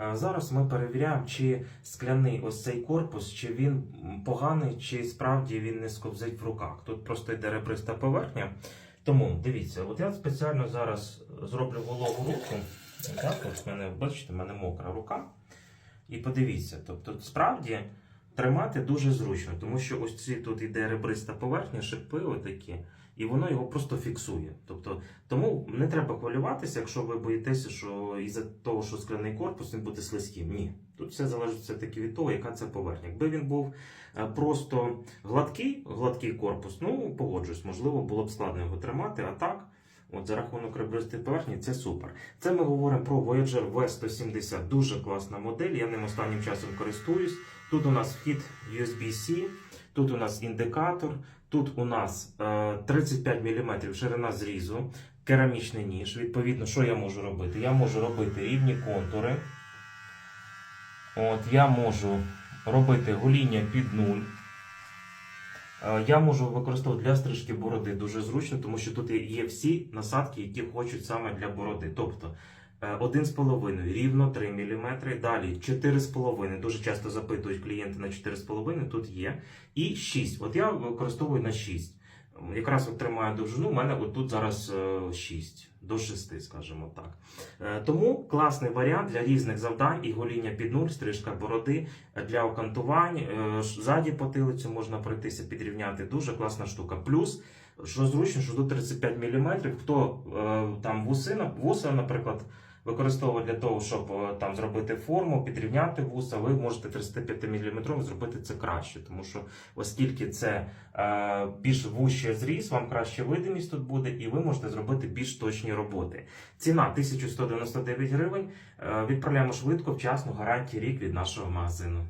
Е, Зараз ми перевіряємо, чи скляний ось цей корпус, чи він поганий, чи справді він не сковзить в руках. Тут просто йде ребриста поверхня. Тому дивіться, от я спеціально зараз зроблю вологу руку. Так, от мене, бачите, в мене мокра рука. І подивіться, тобто, справді тримати дуже зручно, тому що ось ці тут іде ребриста поверхня, шипи отакі, і воно його просто фіксує. Тобто, тому не треба хвилюватися, якщо ви боїтеся, що із-за того, що скляний корпус він буде слизьким. Ні. Тут все залежить все-таки від того, яка це поверхня. Якби він був е, просто гладкий, гладкий корпус, ну погоджуюсь, можливо, було б складно його тримати, а так. От за рахунок ребристої поверхні це супер. Це ми говоримо про Voyager V170. Дуже класна модель. Я ним останнім часом користуюсь. Тут у нас вхід USB-C, тут у нас індикатор, тут у нас е, 35 мм ширина зрізу, керамічний ніж. Відповідно, що я можу робити? Я можу робити рівні контури. От, я можу робити гоління під нуль. Е, Я можу використовувати для стрижки бороди дуже зручно, тому що тут є всі насадки, які хочуть саме для бороди. Тобто е, 1,5 рівно 3 мм, далі 4,5. Дуже часто запитують клієнти на 4,5, тут є. І 6. От я використовую на 6. Якраз от тримаю довжину, у мене от тут зараз е, 6 до 6, скажімо так. Е, Тому класний варіант для різних завдань і гоління під нуль, стрижка бороди е, для окантувань. е, Ззаді потилицю можна пройтися, підрівняти. Дуже класна штука. Плюс, що зручно, що тут 35 мм. Хто е, там вуси, вуса, наприклад, використовує для того, щоб е, там зробити форму, підрівняти вуса, ви можете 35 мм зробити це краще, тому що оскільки це е, більш вущий зріз, вам краще видимість тут буде, і ви можете зробити більш точні роботи. Ціна 1199 гривень. Е, відправляємо швидко, вчасно, гарантії рік від нашого магазину.